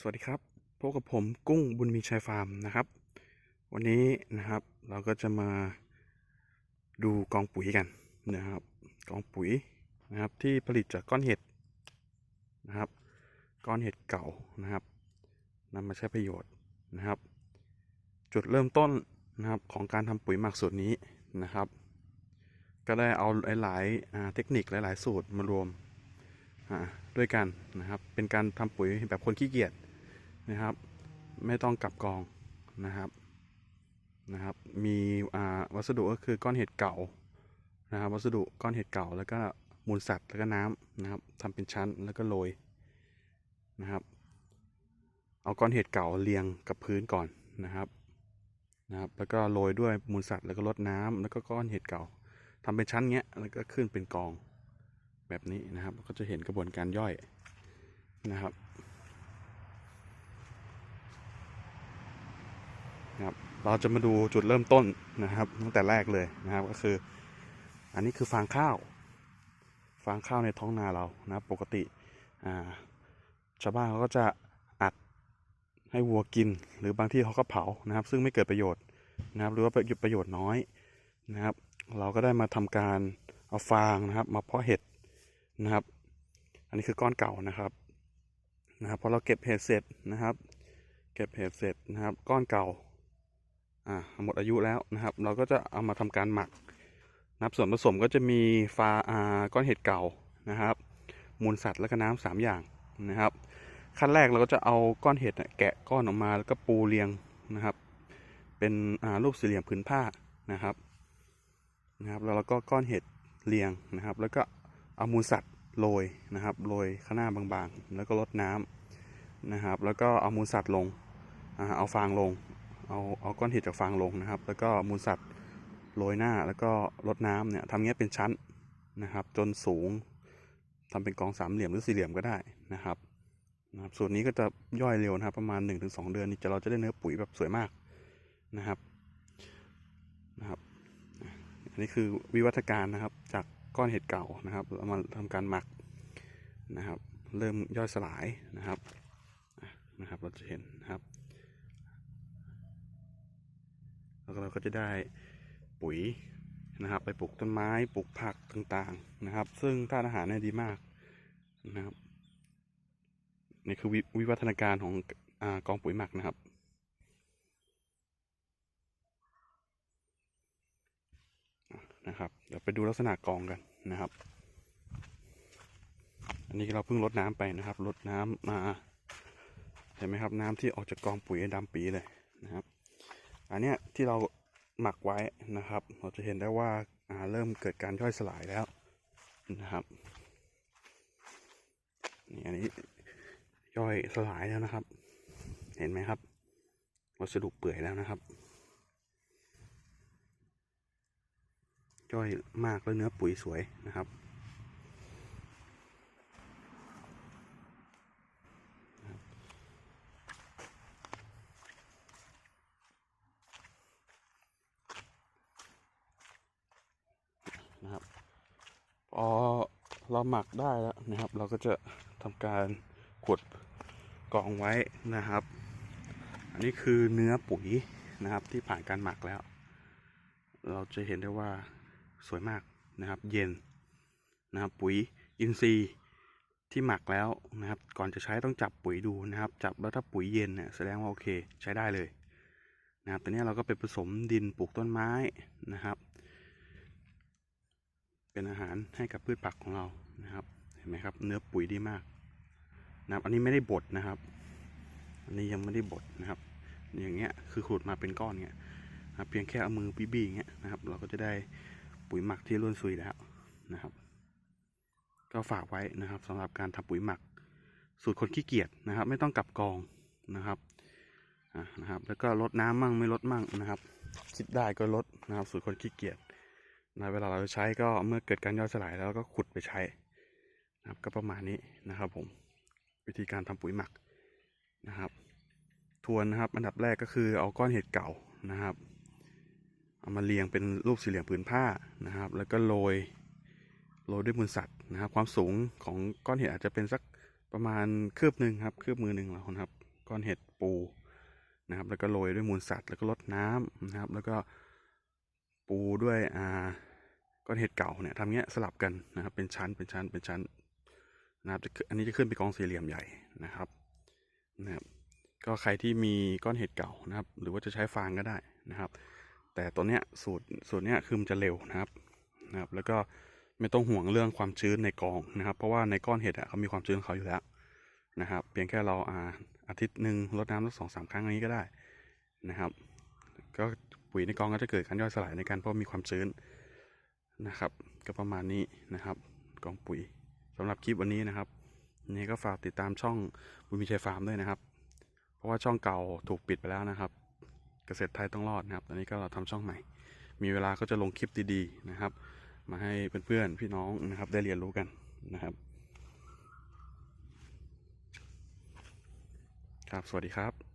สวัสดีครับพบกับผมกุ้งบุญมีชัยฟาร์มนะครับ วันนี้นะครับเราก็จะมาดูกองปุ๋ยกันนะครับ กองปุ๋ยนะครับที่ผลิตจากก้อนเห็ดนะครับ ก้อนเห็ดเก่านะครับนำมาใช้ประโยชน์นะครับ จุดเริ่มต้นนะครับของการทำปุ๋ยหมักสูตรนี้นะครับ ก็ได้เอาหลายๆเทคนิคหลาย ๆ สูตรมารวมด้วยกันนะครับ เป็นการทำปุ๋ยแบบคนขี้เกียจ นะครับ ไม่ต้องกลับกองนะครับนะครับ มีอ่าวัสดุก็คือก้อนเห็ดเก่านะครับวัสดุก้อนเห็ดเก่าแล้วก็มูลสัตว์แล้วก็น้ำนะครับทำเป็นชั้นแล้วก็โรยนะครับ เอาก้อนเห็ดเก่าเรียงกับพื้นก่อนนะครับนะครับ แล้วก็โรยด้วยมูลสัตว์แล้วก็รดน้ำแล้วก็ก้อนเห็ดเก่าทำเป็นชั้นเงี้ยแล้วก็ขึ้นเป็นกองแบบนี้นะครับ ก็จะเห็นกระบวนการย่อยนะครับ นะครับเราจะมาดูจุดเริ่มต้นนะครับตั้งแต่แรกเลยนะครับก็คือ อันนี้คือฟางข้าว ฟางข้าวในท้องนาเรานะครับปกติชาวบ้านเขาก็จะอัดให้วัวกิน หรือบางที่เขาก็เผานะครับ ซึ่งไม่เกิดประโยชน์นะครับ หรือว่าประโยชน์น้อยนะครับ เราก็ได้มาทำการเอาฟางนะครับ มาเพาะเห็ดนะครับ อันนี้คือก้อนเก่านะครับนะครับพอเราเก็บเห็ดเสร็จนะครับ เก็บเห็ดเสร็จนะครับ ก้อนเก่า อ่าหมดอายุแล้วนะครับ เราก็จะเอามาทำการหมักนะครับส่วนผสมก็จะมีฟาอาก้อนเห็ดเก่านะครับ มูลสัตว์และก็น้ำสามอย่างนะครับ ขั้นแรกเราก็จะเอาก้อนเห็ดน่ะแกะก้อนออกมาแล้วก็ปูเรียงนะครับ เป็นรูปสี่เหลี่ยมผืนผ้านะครับนะครับแล้วเราก็ก้อนเห็ดเรียงนะครับ แล้วก็เอามูลสัตว์โรยนะครับโรยข้างหน้าบางๆ แล้วก็ลดน้ำนะครับ แล้วก็เอามูลสัตว์ลงเอาฟางลง เอาเอาก้อนเห็ดจากฟางลงนะครับ แล้วก็มูลสัตว์โรยหน้าแล้วก็ลดน้ำเนี่ยทำเงี้ยเป็นชั้นนะครับ จนสูงทำเป็นกองสามเหลี่ยมหรือสี่เหลี่ยมก็ได้นะครับนะครับ ส่วนนี้ก็จะย่อยเร็วนะครับ ประมาณ 1-2 เดือนนี่จะเราจะได้เนื้อปุ๋ยแบบสวยมากนะครับนะครับอันนี้คือวิวัฒการนะครับจากก้อนเห็ดเก่านะครับเอามาทำการหมักนะครับ เริ่มย่อยสลายนะครับนะครับเราจะเห็นนะครับ แล้วเราก็จะได้ปุ๋ยนะครับ ไปปลูกต้นไม้ปลูกผักต่างๆนะครับ ซึ่งธาตุอาหารเนี่ยดีมากนะครับนี่คือววิวัฒนาการของอกองปุ๋ยหมักนะครับนะครับเดี๋ยวไปดูลักษณะกองกันนะครับ อันนี้เราเพิ่งลดน้ำไปนะครับลดน้ำมาเห็นไหมครับน้ำที่ออกจากกองปุ๋ยดำปีเลยนะครับ อันเนี้ยที่เราหมักไว้นะครับ เราจะเห็นได้ว่าอ่าเริ่มเกิดการย่อยสลายแล้วนะครับนี่อันนี้ย่อยสลายแล้วนะครับ เห็นไหมครับ วัสดุเปื่อยแล้วนะครับ ย่อยมากแล้วเนื้อปุ๋ยสวยนะครับนะครับ พอเราหมักได้แล้วนะครับ เราก็จะทำการขุดกองไว้นะครับ อันนี้คือเนื้อปุ๋ยนะครับที่ผ่านการหมักแล้ว เราจะเห็นได้ว่าสวยมากนะครับ เย็นนะครับ ปุ๋ยอินทรีย์ที่หมักแล้วนะครับ ก่อนจะใช้ต้องจับปุ๋ยดูนะครับ จับแล้วถ้าปุ๋ยเย็นเนี่ยแสดงว่าโอเคใช้ได้เลยนะครับตอนนี้เราก็ไปผสมดินปลูกต้นไม้นะครับ เป็นอาหารให้กับพืชผักของเรานะครับ เห็นไหมครับ เนื้อปุ๋ยดีมากนะครับ อันนี้ไม่ได้บดนะครับ อันนี้ยังไม่ได้บดนะครับ อย่างเงี้ยคือขูดมาเป็นก้อนเงี้ยนะครับเพียงแค่เอามือบี้ๆเงี้ยนะครับ เราก็จะได้ปุ๋ยหมักที่ร่วนซุยแล้วนะครับ ก็ฝากไว้นะครับสำหรับการทำปุ๋ยหมัก สูตรคนขี้เกียจนะครับ ไม่ต้องกลับกองนะครับนะครับ แล้วก็ลดน้ำมั่งไม่ลดมั่งนะครับ คิดได้ก็ลดนะครับ สูตรคนขี้เกียจ นะเวลาเราใช้ก็เมื่อเกิดการย่อยสลายแล้วก็ขุดไปใช้นะครับก็ประมาณนี้นะครับผมวิธีการทำปุ๋ยหมักนะครับ ทวนนะครับอันดับแรกก็คือเอาก้อนเห็ดเก่านะครับ เอามาเรียงเป็นรูปสี่เหลี่ยมผืนผ้านะครับ แล้วก็โรยโรยด้วยมูลสัตว์นะครับ ความสูงของก้อนเห็ดอาจจะเป็นสักประมาณคืบหนึ่งครับคืบมือหนึ่งแล้วครับ ก้อนเห็ดปูนะครับ แล้วก็โรยด้วยมูลสัตว์แล้วก็รดน้ำนะครับ แล้วก็ปูด้วยอ่า ก้อนเห็ดเก่าเนี่ยทำเงี้ยสลับกันนะครับ เป็นชั้นเป็นชั้นเป็นชั้นนะครับจะขึ้นอันนี้จะขึ้นเป็นกองสี่เหลี่ยมใหญ่นะครับนะครับ ก็ใครที่มีก้อนเห็ดเก่านะครับ หรือว่าจะใช้ฟางก็ได้นะครับ แต่ตัวเนี้ยสูตรสูตรเนี้ยคือมันจะเร็วนะครับนะครับ แล้วก็ไม่ต้องห่วงเรื่องความชื้นในกองนะครับ เพราะว่าในก้อนเห็ดอะเขามีความชื้นเขาอยู่แล้วนะครับ เพียงแค่เราอาอาทิตย์หนึ่งรดน้ำสักสองสามครั้งอันนี้ก็ได้นะครับ ก็ปุ๋ยในกองก็จะเกิดการย่อยสลายในการเพราะมีความชื้น นะครับ ก็ประมาณนี้นะครับ กองปุ๋ยสำหรับคลิปวันนี้นะครับยังไงก็ฝากติดตามช่องบุญมีชัยฟาร์มด้วยนะครับ เพราะว่าช่องเก่าถูกปิดไปแล้วนะครับ เกษตรไทยต้องรอดนะครับ ตอนนี้ก็เราทำช่องใหม่ มีเวลาก็จะลงคลิปดีๆนะครับ มาให้เพื่อนๆพี่น้องนะครับได้เรียนรู้กันนะครับ ครับ สวัสดีครับ